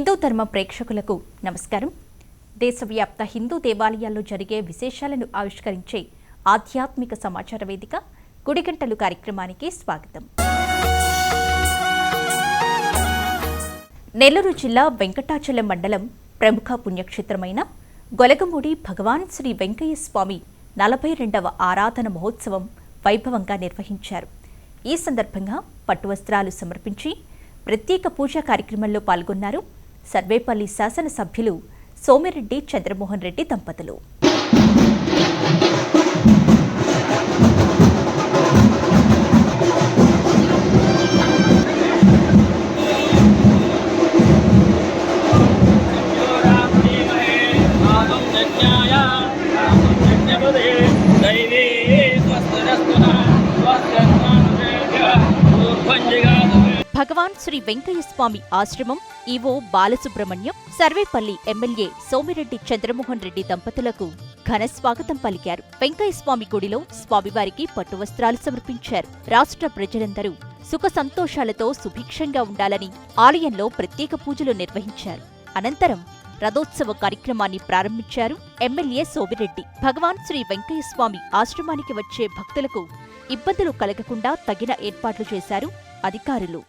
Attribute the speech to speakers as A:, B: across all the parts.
A: హిందూ ధర్మ ప్రేక్షకులకు నమస్కారం. దేశవ్యాప్త హిందూ దేవాలయాల్లో జరిగే విశేషాలను ఆవిష్కరించే ఆధ్యాత్మిక సమాచార వేదిక గుడిగంటలు కార్యక్రమానికి స్వాగతం. నెల్లూరు జిల్లా వెంకటాచలం మండలం ప్రముఖ పుణ్యక్షేత్రమైన గొలగమూడి భగవాన్ శ్రీ వెంకయ్య స్వామి నలభై రెండవ ఆరాధన మహోత్సవం వైభవంగా నిర్వహించారు. ఈ సందర్భంగా పట్టు వస్త్రాలు సమర్పించి ప్రత్యేక పూజా కార్యక్రమంలో పాల్గొన్నారు సర్వేపల్లి శాసనసభ్యులు సోమిరెడ్డి చంద్రమోహన్ రెడ్డి దంపతులు. భగవాన్ శ్రీ వెంకయ్య స్వామి ఆశ్రమం ఈవో బాలసుబ్రహ్మణ్యం సర్వేపల్లి ఎమ్మెల్యే సోమిరెడ్డి చంద్రమోహన్ రెడ్డి దంపతులకు ఘన స్వాగతం పలికారు. వెంకయ్య స్వామి గుడిలో స్వామివారికి పట్టు వస్త్రాలు సమర్పించారు. రాష్ట్ర ప్రజలందరూ సుఖ సంతోషాలతో సుభిక్షంగా ఉండాలని ఆలయంలో ప్రత్యేక పూజలు నిర్వహించారు. అనంతరం రథోత్సవ కార్యక్రమాన్ని ప్రారంభించారు ఎమ్మెల్యే సోమిరెడ్డి. భగవాన్ శ్రీ వెంకయ్య స్వామి ఆశ్రమానికి వచ్చే భక్తులకు ఇబ్బందులు కలగకుండా తగిన ఏర్పాట్లు చేశారు అధికారులు.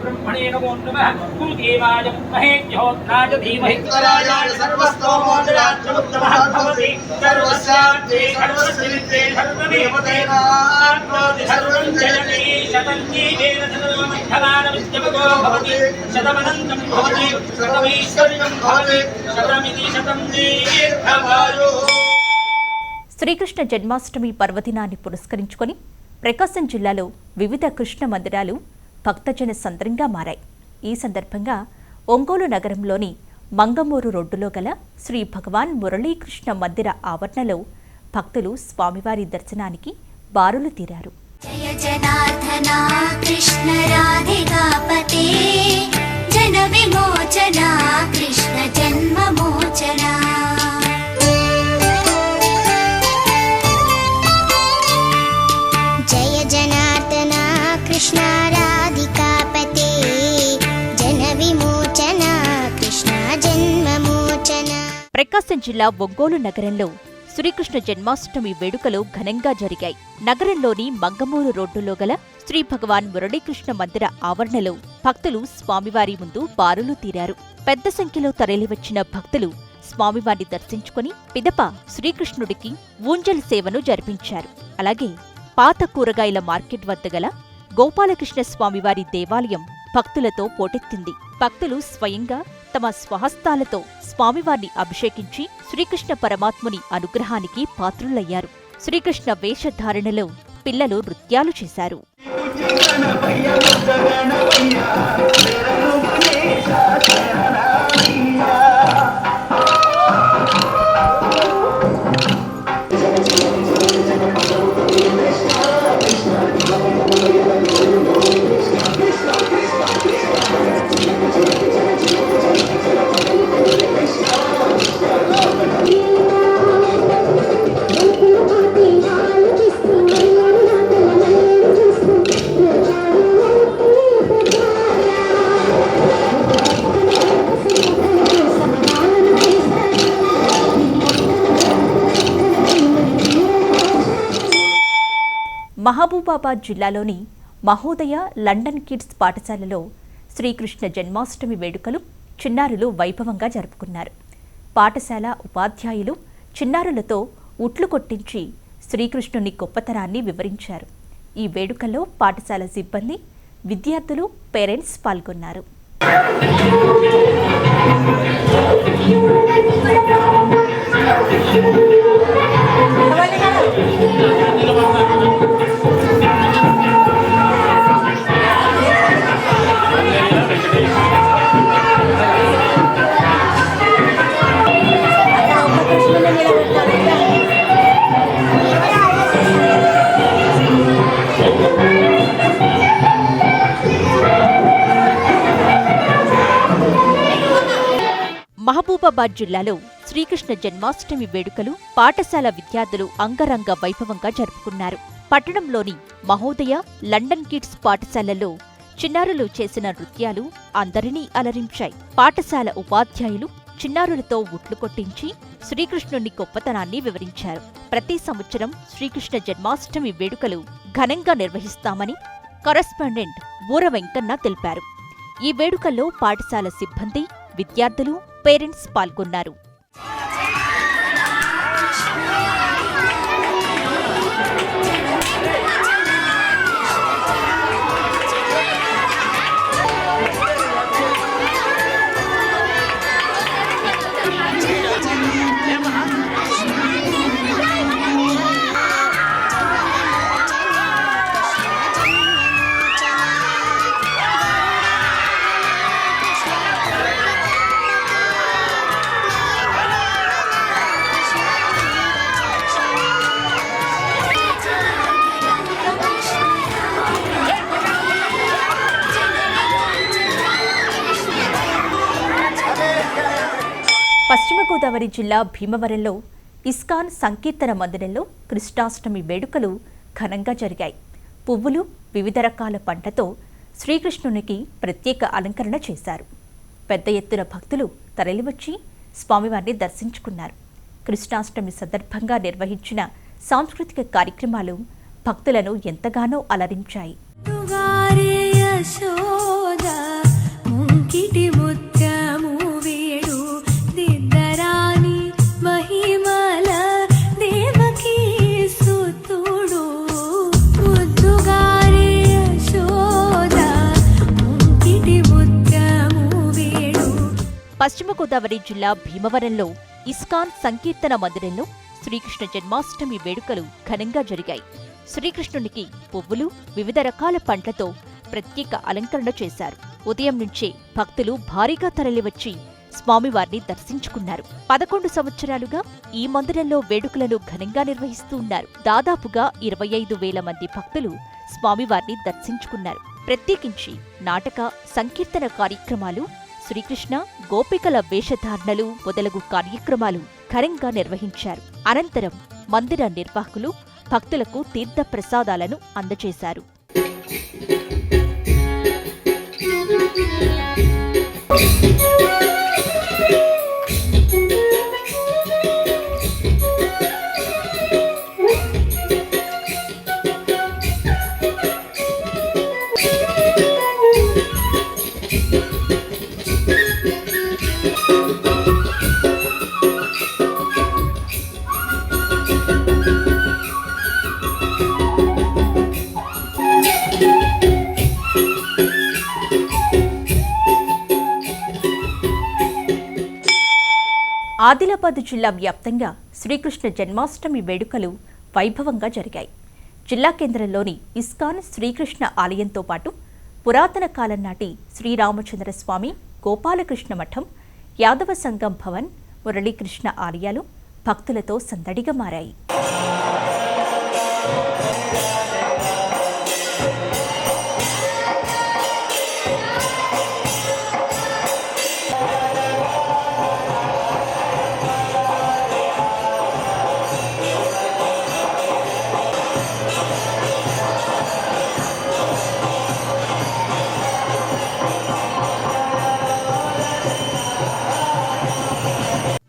B: ब्रह्मणे नमो नमः कुलदेवाय महे ज्योत्नाय धीमहि स्वराजाय सर्वस्तोमोदराज्यमुत्तमः भवति सर्वस्यार्थे सर्वस्मित्ते सर्वमेवते नात्मोति सर्वं जयते शतं जीवेन शतमध्यमानविद्यमगो भवति शतमनन्तं भवति शतमैश्वर्यं भवति शतमिति शतं दीर्घमायुः
A: శ్రీకృష్ణ జన్మాష్టమి పర్వదినాన్ని పురస్కరించుకొని ప్రకాశం జిల్లాలో వివిధ కృష్ణ మందిరాలు భక్తజన సంద్రంగా మారాయి. ఈ సందర్భంగా ఒంగోలు నగరంలోని మంగమూరు రోడ్డులో గల శ్రీ భగవాన్ మురళీకృష్ణ మందిర ఆవరణలో భక్తులు స్వామివారి దర్శనానికి బారులు తీరారు.
C: కృష్ణ జన విమోచనా కృష్ణ జన్మ మోచనా
A: ప్రకాశం జిల్లా ఒంగోలు నగరంలో శ్రీకృష్ణ జన్మాష్టమి వేడుకలు ఘనంగా జరిగాయి. నగరంలోని మంగమూరు రోడ్డులో గల శ్రీ భగవాన్ మురళీకృష్ణ మందిర ఆవరణలో భక్తులు స్వామివారి ముందు బారులు తీరారు. పెద్ద సంఖ్యలో తరలివచ్చిన భక్తులు స్వామివారిని దర్శించుకుని పిదప శ్రీకృష్ణుడికి ఊంజల్ సేవను జరిపించారు. అలాగే పాత కూరగాయల మార్కెట్ వద్ద గల గోపాలకృష్ణ స్వామివారి దేవాలయం భక్తులతో పోటెత్తింది. భక్తులు స్వయంగా తమ స్వహస్తాలతో స్వామివారిని అభిషేకించి శ్రీకృష్ణ పరమాత్ముని అనుగ్రహానికి పాత్రులయ్యారు. శ్రీకృష్ణ వేషధారణలో పిల్లలు నృత్యాలు చేశారు. నిజామాబాద్ జిల్లాలోని మహోదయ లండన్ కిడ్స్ పాఠశాలలో శ్రీకృష్ణ జన్మాష్టమి వేడుకలు చిన్నారులు వైభవంగా జరుపుకున్నారు. పాఠశాల ఉపాధ్యాయులు చిన్నారులతో ఉట్లు కొట్టించి శ్రీకృష్ణుని గొప్పతనాన్ని వివరించారు. ఈ వేడుకల్లో పాఠశాల సిబ్బంది విద్యార్థులు పేరెంట్స్ పాల్గొన్నారు. మహబూబాబాద్ జిల్లాలో శ్రీకృష్ణ జన్మాష్టమి వేడుకలు పాఠశాల విద్యార్థులు అంగరంగ వైభవంగా జరుపుకున్నారు. పట్టణంలోని మహోదయ లండన్ కిడ్స్ పాఠశాలలో చిన్నారులు చేసిన నృత్యాలు అందరినీ అలరించాయి. పాఠశాల ఉపాధ్యాయులు చిన్నారులతో ఉట్లు కొట్టించి శ్రీకృష్ణుని గొప్పతనాన్ని వివరించారు. ప్రతి సంవత్సరం శ్రీకృష్ణ జన్మాష్టమి వేడుకలు ఘనంగా నిర్వహిస్తామని కరస్పాండెంట్ ఊర వెంకన్న తెలిపారు. ఈ వేడుకల్లో పాఠశాల సిబ్బంది విద్యార్థులు పేరెంట్స్ పాల్గొన్నారు. గోదావరి జిల్లా భీమవరంలో ఇస్కాన్ సంకీర్తన మందిరంలో కృష్ణాష్టమి వేడుకలు ఘనంగా జరిగాయి. పువ్వులు వివిధ రకాల పంటతో శ్రీకృష్ణునికి ప్రత్యేక అలంకరణ చేశారు. పెద్ద ఎత్తున భక్తులు తరలివచ్చి స్వామివారిని దర్శించుకున్నారు. కృష్ణాష్టమి సందర్భంగా నిర్వహించిన సాంస్కృతిక కార్యక్రమాలు భక్తులను ఎంతగానో అలరించాయి. పశ్చిమ గోదావరి జిల్లా భీమవరంలో ఇస్కాన్ సంకీర్తన మందిరంలో శ్రీకృష్ణ జన్మాష్టమి వేడుకలు ఘనంగా జరిగాయి. శ్రీకృష్ణునికి పువ్వులు వివిధ రకాల పండ్లతో ప్రత్యేక అలంకరణ చేశారు. ఉదయం నుంచే భక్తులు భారీగా తరలివచ్చి స్వామివారిని దర్శించుకున్నారు. పదకొండు సంవత్సరాలుగా ఈ మందిరంలో వేడుకలను ఘనంగా నిర్వహిస్తూ ఉన్నారు. దాదాపుగా ఇరవై ఐదు వేల మంది భక్తులు స్వామివారిని దర్శించుకున్నారు. ప్రత్యేకించి నాటక సంకీర్తన కార్యక్రమాలు శ్రీకృష్ణ గోపికల వేషధారణలు మొదలగు కార్యక్రమాలు ఘనంగా నిర్వహించారు. అనంతరం మందిర నిర్వాహకులు భక్తులకు తీర్థ ప్రసాదాలను అందజేశారు. ఆదిలాబాద్ జిల్లా వ్యాప్తంగా శ్రీకృష్ణ జన్మాష్టమి వేడుకలు వైభవంగా జరిగాయి. జిల్లా కేంద్రంలోని ఇస్కాన్ శ్రీకృష్ణ ఆలయంతో పాటు పురాతన కాలం నాటి శ్రీరామచంద్ర స్వామి గోపాలకృష్ణ మఠం యాదవ సంఘం భవన్ మురళీకృష్ణ ఆలయాలు భక్తులతో సందడిగా మారాయి.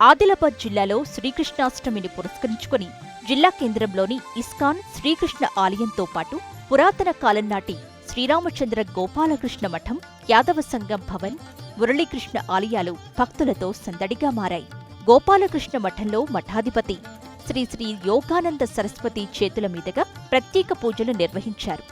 A: ఆదిలాబాద్ జిల్లాలో శ్రీకృష్ణాష్టమిని పురస్కరించుకుని జిల్లా కేంద్రంలోని ఇస్కాన్ శ్రీకృష్ణ ఆలయంతో పాటు పురాతన కాలం నాటి శ్రీరామచంద్ర గోపాలకృష్ణ మఠం యాదవ సంఘం భవన్ మురళీకృష్ణ ఆలయాలు భక్తులతో సందడిగా మారాయి. గోపాలకృష్ణ మఠంలో మఠాధిపతి శ్రీ శ్రీ యోగానంద సరస్వతి చేతుల మీదుగా ప్రత్యేక పూజలు నిర్వహించారు.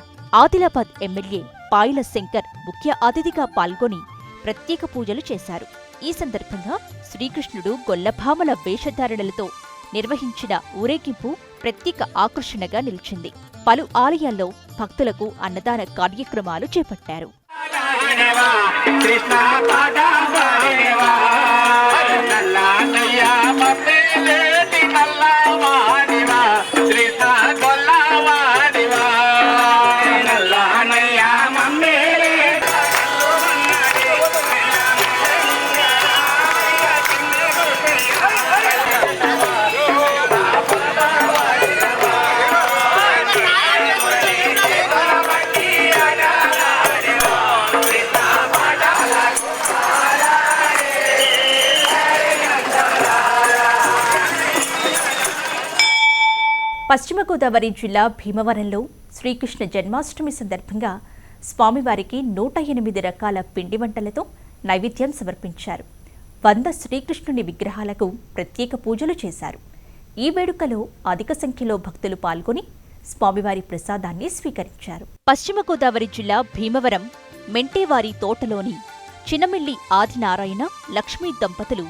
A: ఆదిలాబాద్ ఎమ్మెల్యే పాయల శంకర్ ముఖ్య అతిథిగా పాల్గొని ప్రత్యేక పూజలు చేశారు. ఈ సందర్భంగా శ్రీకృష్ణుడు గొల్లభామల వేషధారణలతో నిర్వహించిన ఊరేగింపు ప్రత్యేక ఆకర్షణగా నిలిచింది. పలు ఆలయాల్లో భక్తులకు అన్నదాన కార్యక్రమాలు చేపట్టారు.
B: కృష్ణ
A: తూర్పుగోదావరి గోదావరి జిల్లా భీమవరంలో శ్రీకృష్ణ జన్మాష్టమి సందర్భంగా స్వామివారికి నూట ఎనిమిది రకాల పిండి వంటలతో నైవేద్యం సమర్పించారు. వంద శ్రీకృష్ణుని విగ్రహాలకు ప్రత్యేక పూజలు చేశారు. ఈ వేడుకలో అధిక సంఖ్యలో భక్తులు పాల్గొని స్వామివారి ప్రసాదాన్ని స్వీకరించారు. పశ్చిమ గోదావరి జిల్లా భీమవరం మెంటేవారి తోటలోని చిన్నమిల్లి ఆదినారాయణ లక్ష్మీ దంపతులు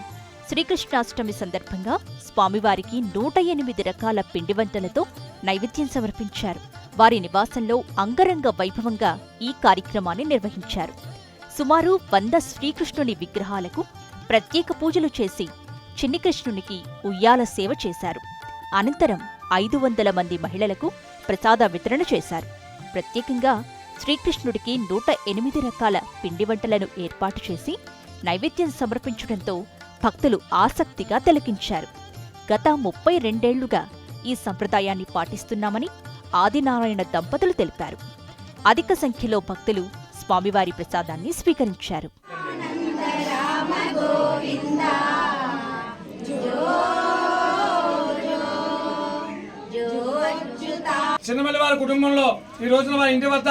A: శ్రీకృష్ణాష్టమి సందర్భంగా స్వామివారికి నూట ఎనిమిది రకాల పిండి వంటలతో నైవేద్యం సమర్పించారు. వారి నివాసంలో అంగరంగ వైభవంగా ఈ కార్యక్రమాన్ని నిర్వహించారు. సుమారు వంద శ్రీకృష్ణుని విగ్రహాలకు ప్రత్యేక పూజలు చేసి చిన్నికృష్ణునికి ఉయ్యాల సేవ చేశారు. అనంతరం ఐదు వందల మంది మహిళలకు ప్రసాద వితరణ చేశారు. ప్రత్యేకంగా శ్రీకృష్ణుడికి నూట ఎనిమిది రకాల పిండి వంటలను ఏర్పాటు చేసి నైవేద్యం సమర్పించడంతో భక్తులు ఆసక్తిగా తిలకించారు. గత ముప్పై రెండేళ్ళుగా ఈ సంప్రదాయాన్ని పాటిస్తున్నామని ఆదినారాయణ దంపతులు తెలిపారు. అధిక సంఖ్యలో భక్తులు స్వామివారి ప్రసాదాన్ని స్వీకరించారు.
D: చిన్నమల్లి వారి కుటుంబంలో ఈ రోజున వారి ఇంటి వద్ద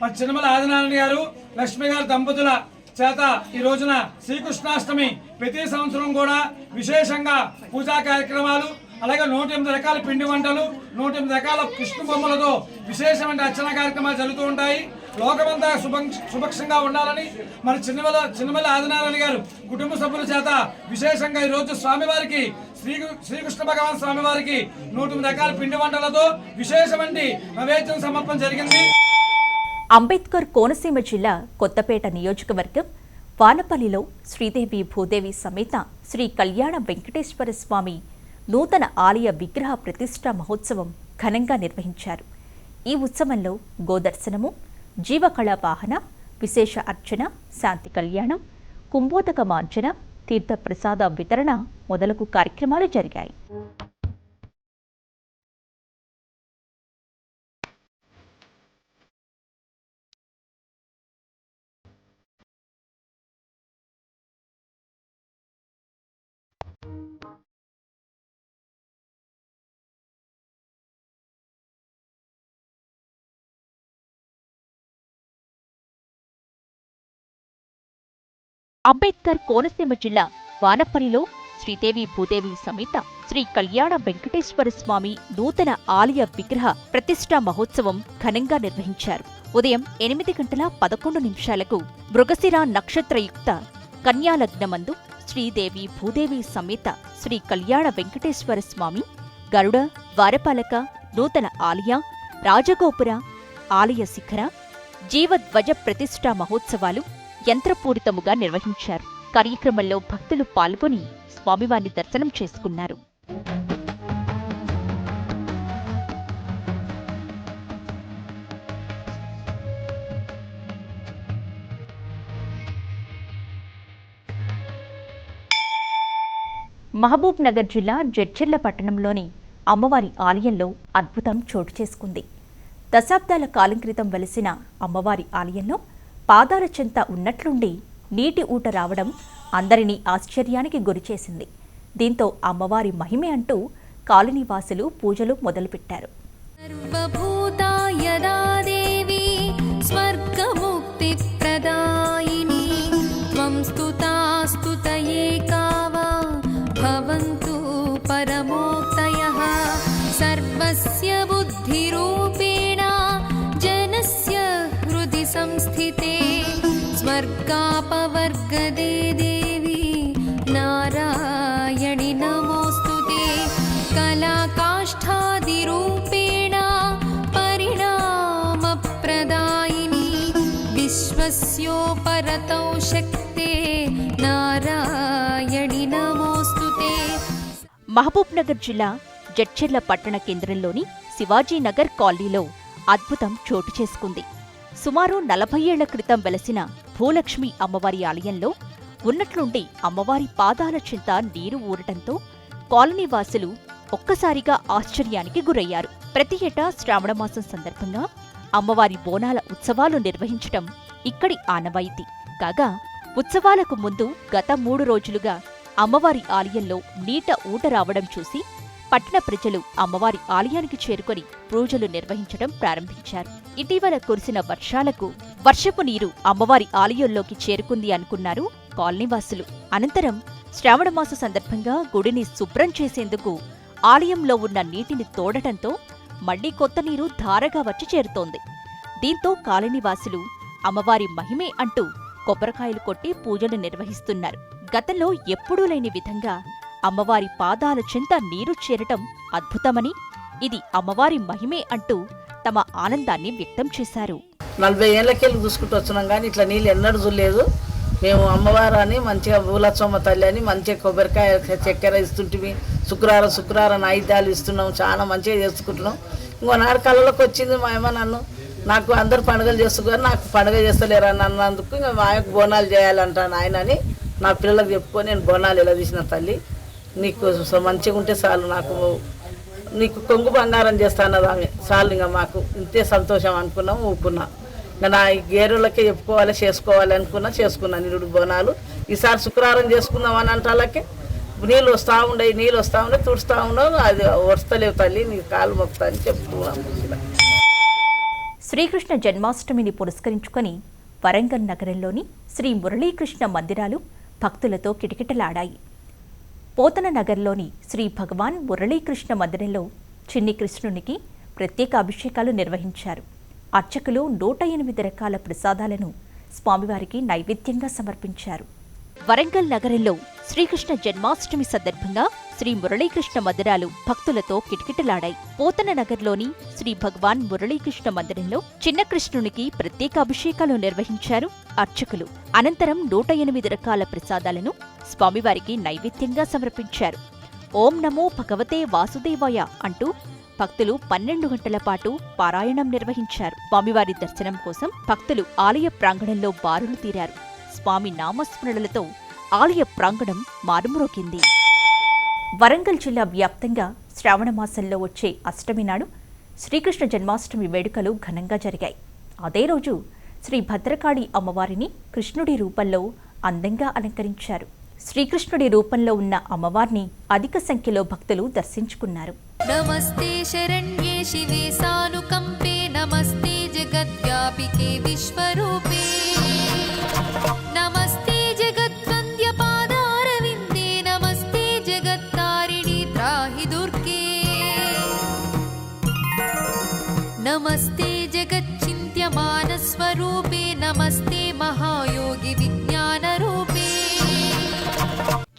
D: మరి చిన్నమల్లి ఆదినారాయణ గారు లక్ష్మి గారి దంపతుల చేత ఈ రోజున శ్రీకృష్ణాష్టమి ప్రతి సంవత్సరం కూడా విశేషంగా పూజా కార్యక్రమాలు అలాగే నూట ఎనిమిది రకాల పిండి వంటలు నూట ఎనిమిది రకాల కృష్ణ బొమ్మలతో విశేషమైన అర్చన కార్యక్రమాలు జరుగుతూ ఉంటాయి. లోకమంతా శుభ సుభక్షంగా ఉండాలని మన చిన్నమల చిన్నమల్లి ఆదినారాయణ గారు కుటుంబ సభ్యుల చేత విశేషంగా ఈరోజు స్వామివారికి శ్రీ శ్రీకృష్ణ భగవాన్ స్వామివారికి నూట ఎనిమిది రకాల పిండి వంటలతో విశేషమంటి నైవేద్యం సమర్పణ జరిగింది.
A: అంబేద్కర్ కోనసీమ జిల్లా కొత్తపేట నియోజకవర్గం వానపల్లిలో శ్రీదేవి భూదేవి సమేత శ్రీ కళ్యాణ వెంకటేశ్వర స్వామి నూతన ఆలయ విగ్రహ ప్రతిష్ఠా మహోత్సవం ఘనంగా నిర్వహించారు. ఈ ఉత్సవంలో గోదర్శనము జీవకళా వాహన విశేష అర్చన శాంతి కళ్యాణం కుంభోదక మాంచన తీర్థ ప్రసాద వితరణ మొదలగు కార్యక్రమాలు జరిగాయి. అంబేద్కర్ కోనసీమ జిల్లా వానపల్లిలో శ్రీదేవి భూదేవి సమేత శ్రీ కళ్యాణ వెంకటేశ్వర స్వామి నూతన ఆలయ విగ్రహ ప్రతిష్టా మహోత్సవం ఘనంగా నిర్వహించారు. ఉదయం ఎనిమిది గంటల పదకొండు నిమిషాలకు మృగశిర నక్షత్రయుక్త కన్యాలగ్నమందు శ్రీదేవి భూదేవి సమేత శ్రీ కళ్యాణ వెంకటేశ్వర స్వామి గరుడ వారపాలక నూతన ఆలయ రాజగోపుర ఆలయ శిఖర జీవధ్వజ ప్రతిష్టా మహోత్సవాలు యంత్రపూరితముగా నిర్వహించారు. కార్యక్రమంలో భక్తులు పాల్గొని స్వామివారిని దర్శనం చేసుకున్నారు. మహబూబ్ నగర్ జిల్లా జడ్చెర్ల పట్టణంలోని అమ్మవారి ఆలయంలో అద్భుతం చోటు చేసుకుంది. దశాబ్దాల కాలం క్రితం వెలిసిన అమ్మవారి ఆలయంలో పాదాల చెంత ఉన్నట్లుండి నీటి ఊట రావడం అందరినీ ఆశ్చర్యానికి గురిచేసింది. దీంతో అమ్మవారి మహిమే అంటూ కాలనీవాసులు పూజలు మొదలుపెట్టారు.
E: భవంతు పరమోక్తయ సర్వస్య మహబూబ్ నగర్ నారాయణి పరిణామప్రదాయిని విశ్వస్యోపరతో
A: నారాయణి మహబూబ్నగర్ జిల్లా జడ్చెర్ల పట్టణ కేంద్రంలోని శివాజీనగర్ కాలనీలో అద్భుతం చోటు చేసుకుంది. సుమారు నలభై ఏళ్ళ క్రితం వెలసిన భూలక్ష్మి అమ్మవారి ఆలయంలో ఉన్నట్లుండి అమ్మవారి పాదాల చింత నీరు ఊరటంతో కాలనీ వాసులు ఒక్కసారిగా ఆశ్చర్యానికి గురయ్యారు. ప్రతి ఏటా శ్రావణమాసం సందర్భంగా అమ్మవారి బోనాల ఉత్సవాలు నిర్వహించటం ఇక్కడి ఆనవాయితీ. కాగా ఉత్సవాలకు ముందు గత మూడు రోజులుగా అమ్మవారి ఆలయంలో నీట ఊట రావడం చూసి పట్టణ ప్రజలు అమ్మవారి ఆలయానికి చేరుకొని పూజలు నిర్వహించడం ప్రారంభించారు. ఇటీవల కురిసిన వర్షాలకు వర్షపు నీరు అమ్మవారి ఆలయంలోకి చేరుకుంది అనుకున్నారు కాలనీవాసులు. అనంతరం శ్రావణమాస సందర్భంగా గుడిని శుభ్రం చేసేందుకు ఆలయంలో ఉన్న నీటిని తోడటంతో మళ్ళీ కొత్త నీరు ధారగా వచ్చి చేరుతోంది. దీంతో కాలనీవాసులు అమ్మవారి మహిమే అంటూ కొబ్బరికాయలు కొట్టి పూజలు నిర్వహిస్తున్నారు. గతంలో ఎప్పుడూ లేని విధంగా అమ్మవారి పాదాల చెంత నీరు చేరటం అద్భుతమని ఇది అమ్మవారి మహిమే అంటూ తమ ఆనందాన్ని వ్యక్తం చేశారు.
F: నలభై ఏళ్ళకెళ్ళి చూసుకుంటూ వచ్చినాం కానీ ఇట్లా నీళ్ళు ఎన్నడూ చూడలేదు. మేము అమ్మవారని మంచిగా పూలచ్చమ్మ తల్లి అని మంచిగా కొబ్బరికాయ చక్కెర ఇస్తుంటివి శుక్రవారం శుక్రవారం నైద్యాలు ఇస్తున్నాం చాలా మంచిగా చేసుకుంటున్నాం. ఇంకో నాడు కళ్ళలోకి వచ్చింది మా అమ్మ నన్ను నాకు అందరు పండుగలు చేస్తున్నారు నాకు పండుగ చేస్తలేరు అని అన్నందుకు ఇంకా మా ఆయనకు బోనాలు చేయాలంటాను ఆయన అని నా పిల్లలకు చెప్పుకొని నేను బోనాలు ఎలా తీసిన తల్లి నీకు మంచిగా ఉంటే చాలు నాకు. నీకు కొంగు బంగారం చేస్తానది ఆమె. చాలు ఇంకా మాకు. ఇంతే సంతోషం అనుకున్నాం ఊపుకున్నాం. ఇంకా నా గేరులకే చెప్పుకోవాలి చేసుకోవాలి అనుకున్నా చేసుకున్నాను నిరుడు బోనాలు. ఈసారి శుక్రవారం చేసుకుందాం అని అంటాలకే నీళ్ళు వస్తూ ఉండవు నీళ్ళు వస్తూ ఉండే తుడుస్తూ ఉండవు అది వస్తలేవు తల్లి నీ కాలు మొక్తా అని చెప్తున్నాం
A: శ్రీకృష్ణ జన్మాష్టమిని పురస్కరించుకొని వరంగల్ నగరంలోని శ్రీ మురళీకృష్ణ మందిరాలు భక్తులతో కిటకిటలాడాయి. పోతన నగర్లోని శ్రీ భగవాన్ మురళీకృష్ణ మందిరంలో చిన్ని కృష్ణునికి ప్రత్యేక అభిషేకాలు నిర్వహించారు. అర్చకులు నూట ఎనిమిది రకాల ప్రసాదాలను స్వామివారికి నైవేద్యంగా సమర్పించారు. వరంగల్ నగరంలో శ్రీకృష్ణ జన్మాష్టమి సందర్భంగా శ్రీ మురళీకృష్ణ మందిరాలు భక్తులతో కిటకిటలాడాయి. పోతన నగర్లోని శ్రీ భగవాన్ మురళీకృష్ణ మందిరంలో చిన్న కృష్ణునికి ప్రత్యేక అభిషేకాలు నిర్వహించారు అర్చకులు. అనంతరం నూట ఎనిమిది రకాల ప్రసాదాలను స్వామివారికి నైవేద్యంగా సమర్పించారు. ఓం నమో భగవతే వాసుదేవాయ అంటూ భక్తులు పన్నెండు గంటల పాటు పారాయణం నిర్వహించారు. స్వామివారి దర్శనం కోసం భక్తులు ఆలయ ప్రాంగణంలో బారులు తీరారు. స్వామి నామస్మరణలతో ఆలయ ప్రాంగణం మారుమ్రోకింది వరంగల్ జిల్లా వ్యాప్తంగా శ్రావణ మాసంలో వచ్చే అష్టమి నాడు శ్రీకృష్ణ జన్మాష్టమి వేడుకలు ఘనంగా జరిగాయి. అదే రోజు శ్రీ భద్రకాళి అమ్మవారిని కృష్ణుడి రూపంలో అందంగా అలంకరించారు. శ్రీకృష్ణుడి రూపంలో ఉన్న అమ్మవారిని అధిక సంఖ్యలో భక్తులు దర్శించుకున్నారు.
E: నమస్తే శరణ్యే శివే సానుకంపే నమస్తే జగద్వ్యాపికే విశ్వరూప नमस्ते जगच्चिन्त्यमानस्वरूपे नमस्ते महायोगि विज्ञानरूपे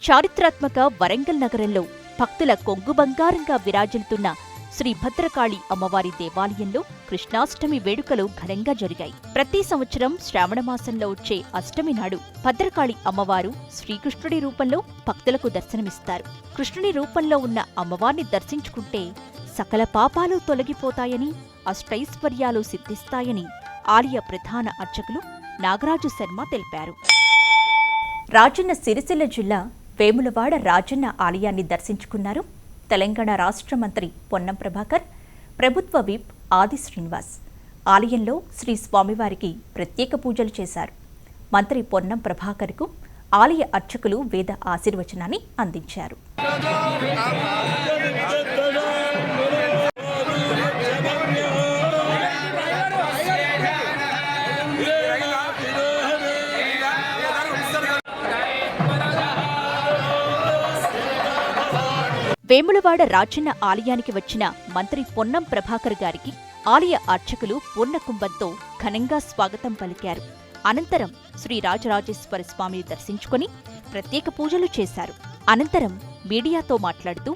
A: చారిత్రాత్మక వరంగల్ నగరంలో భక్తుల కొంగు బంగారంగా విరాజిల్లుతున్న శ్రీ భద్రకాళి అమ్మవారి దేవాలయంలో కృష్ణాష్టమి వేడుకలు ఘనంగా జరిగాయి ప్రతి సంవత్సరం శ్రావణ మాసంలో వచ్చే అష్టమి నాడు భద్రకాళి అమ్మవారు శ్రీకృష్ణుడి రూపంలో భక్తులకు దర్శనమిస్తారు కృష్ణుడి రూపంలో ఉన్న అమ్మవారిని దర్శించుకుంటే సకల పాపాలు తొలగిపోతాయని అష్టైశ్వర్యాలు సిద్ధిస్తాయని ఆలయ ప్రధాన అర్చకులు నాగరాజు శర్మ తెలిపారు. రాజన్న సిరిసిల్ల జిల్లా వేములవాడ రాజన్న ఆలయాన్ని దర్శించుకున్నారు తెలంగాణ రాష్ట్ర మంత్రి పొన్నం ప్రభాకర్ ప్రభుత్వ విప్ ఆది శ్రీనివాస్. ఆలయంలో శ్రీ స్వామివారికి ప్రత్యేక పూజలు చేశారు. మంత్రి పొన్నం ప్రభాకర్కు ఆలయ అర్చకులు వేద ఆశీర్వచనాన్ని అందించారు. వేములవాడ రాజన్న ఆలయానికి వచ్చిన మంత్రి పొన్నం ప్రభాకర్ గారికి ఆలయ అర్చకులు పూర్ణకుంభంతో ఘనంగా స్వాగతం పలికారు. అనంతరం శ్రీ రాజరాజేశ్వర స్వామిని దర్శించుకుని ప్రత్యేక పూజలు చేశారు. అనంతరం మీడియాతో మాట్లాడుతూ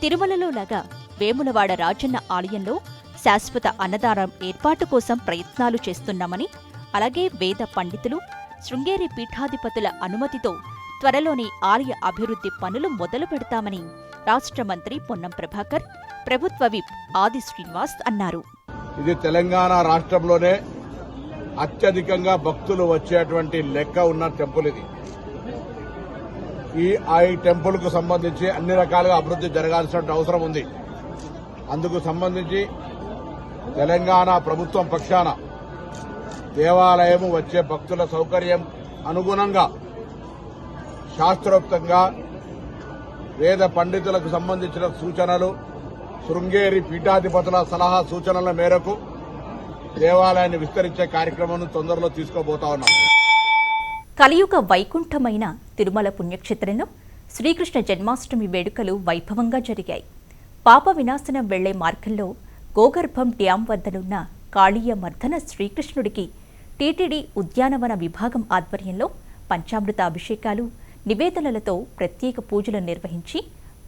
A: తిరుమలలో లాగా వేములవాడ రాజన్న ఆలయంలో శాశ్వత అన్నదానం ఏర్పాటు కోసం ప్రయత్నాలు చేస్తున్నామని అలాగే వేద పండితులు శృంగేరి పీఠాధిపతుల అనుమతితో త్వరలోనే ఆలయ అభివృద్ధి పనులు మొదలు పెడతామని రాష్ట్ర మంత్రి పొన్నం ప్రభాకర్ ప్రభుత్వ విప్ ఆది శ్రీనివాస్ అన్నారు.
G: ఇది తెలంగాణ రాష్ట్రంలోనే అత్యధికంగా భక్తులు వచ్చేటువంటి లెక్క ఉన్న టెంపుల్ ఇది. ఈ ఈ టెంపుల్కు సంబంధించి అన్ని రకాలుగా అభివృద్ధి జరగాల్సిన అవసరం ఉంది. అందుకు సంబంధించి తెలంగాణ ప్రభుత్వం పక్షాన దేవాలయము వచ్చే భక్తుల సౌకర్యం అనుగుణంగా శాస్త్రోక్తంగా వేద పండితులకు సంబంధించిన సూచనలు శృంగేరి పీఠాధిపతుల సలహా సూచనల మేరకు దేవాలయాన్ని విస్తరించే కార్యక్రమం తొందరలో తీసుకోబోతా ఉన్నాం.
A: కలియుగ వైకుంఠమైన తిరుమల పుణ్యక్షేత్రంలో శ్రీకృష్ణ జన్మాష్టమి వేడుకలు వైభవంగా జరిగాయి. పాప వినాశనం వెళ్ళే మార్గంలో గోగర్భం డ్యాం వద్దనున్న కాళీయ మర్దన శ్రీకృష్ణుడికి టీటీడీ ఉద్యానవన విభాగం ఆధ్వర్యంలో పంచామృత అభిషేకాలు నివేదనలతో ప్రత్యేక పూజలు నిర్వహించి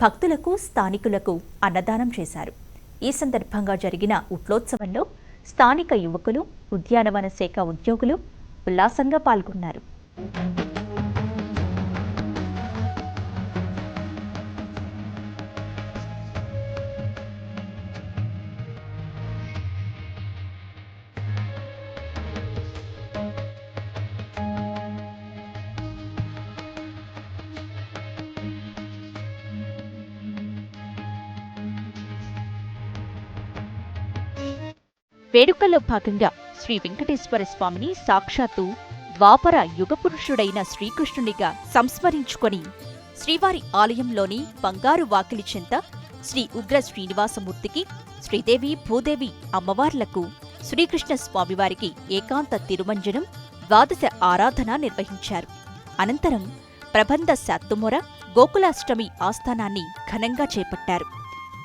A: భక్తులకు స్థానికులకు అన్నదానం చేశారు. ఈ సందర్భంగా జరిగిన ఉట్లోత్సవంలో స్థానిక యువకులు ఉద్యానవన శాఖ ఉద్యోగులు ఉల్లాసంగా పాల్గొన్నారు. వేడుకల్లో భాగంగా శ్రీ వెంకటేశ్వర స్వామిని సాక్షాత్తు ద్వాపర యుగపురుషుడైన శ్రీకృష్ణునిగా సంస్మరించుకొని శ్రీవారి ఆలయంలోని బంగారు వాకిలి చెంత శ్రీ ఉగ్ర శ్రీనివాసమూర్తికి శ్రీదేవి భూదేవి అమ్మవార్లకు శ్రీకృష్ణ స్వామివారికి ఏకాంత తిరుమంజనం ద్వాదశ ఆరాధన నిర్వహించారు. అనంతరం ప్రబంధ శాత్తుమొర గోకులాష్టమి ఆస్థానాన్ని ఘనంగా చేపట్టారు.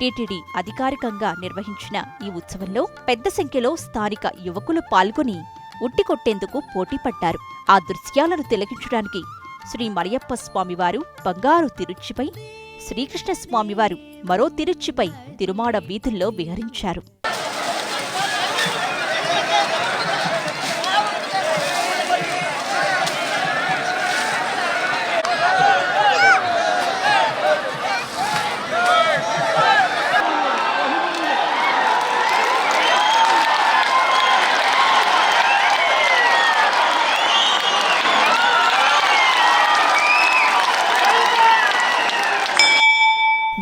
A: టీటీడీ అధికారికంగా నిర్వహించిన ఈ ఉత్సవంలో పెద్ద సంఖ్యలో స్థానిక యువకులు పాల్గొని ఉట్టికొట్టేందుకు పోటీపడ్డారు ఆ దృశ్యాలను తిలకించడానికి శ్రీ మరియప్ప స్వామివారు బంగారు తిరుచిపై శ్రీకృష్ణ స్వామివారు మరో తిరుచిపై తిరుమాడ వీధుల్లో విహరించారు.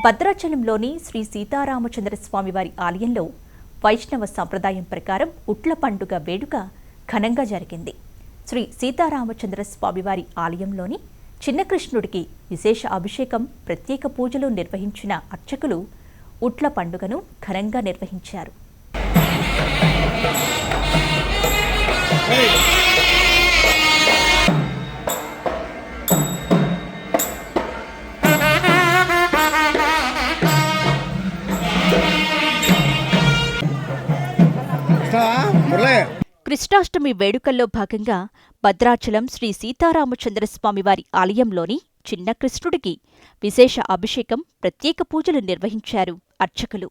A: భద్రాచలంలోని శ్రీ సీతారామచంద్ర స్వామివారి ఆలయంలో వైష్ణవ సంప్రదాయం ప్రకారం ఉట్ల పండుగ వేడుక ఘనంగా జరిగింది. శ్రీ సీతారామచంద్ర స్వామివారి ఆలయంలోని చిన్నకృష్ణుడికి విశేష అభిషేకం ప్రత్యేక పూజలు నిర్వహించిన అర్చకులు ఉట్ల పండుగను ఘనంగా నిర్వహించారు. కృష్ణాష్టమి వేడుకల్లో భాగంగా భద్రాచలం శ్రీ సీతారామచంద్రస్వామివారి ఆలయంలోని చిన్న కృష్ణుడికి విశేష అభిషేకం ప్రత్యేక పూజలు నిర్వహించారు అర్చకులు.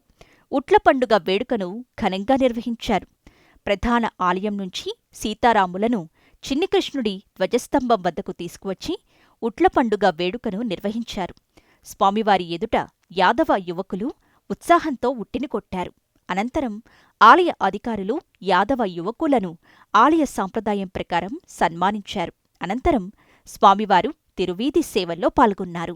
A: ఉట్ల పండుగ వేడుకను ఘనంగా నిర్వహించారు. ప్రధాన ఆలయం నుంచి సీతారాములను చిన్ని కృష్ణుడి ధ్వజస్తంభం వద్దకు తీసుకువచ్చి ఉట్ల పండుగ వేడుకను నిర్వహించారు. స్వామివారి ఎదుట యాదవ యువకులు ఉత్సాహంతో ఉట్టిని కొట్టారు. అనంతరం ఆలయ అధికారులు యాదవ యువకులను ఆలయ సాంప్రదాయం ప్రకారం సన్మానించారు. అనంతరం స్వామివారు తిరువీధి సేవల్లో పాల్గొన్నారు.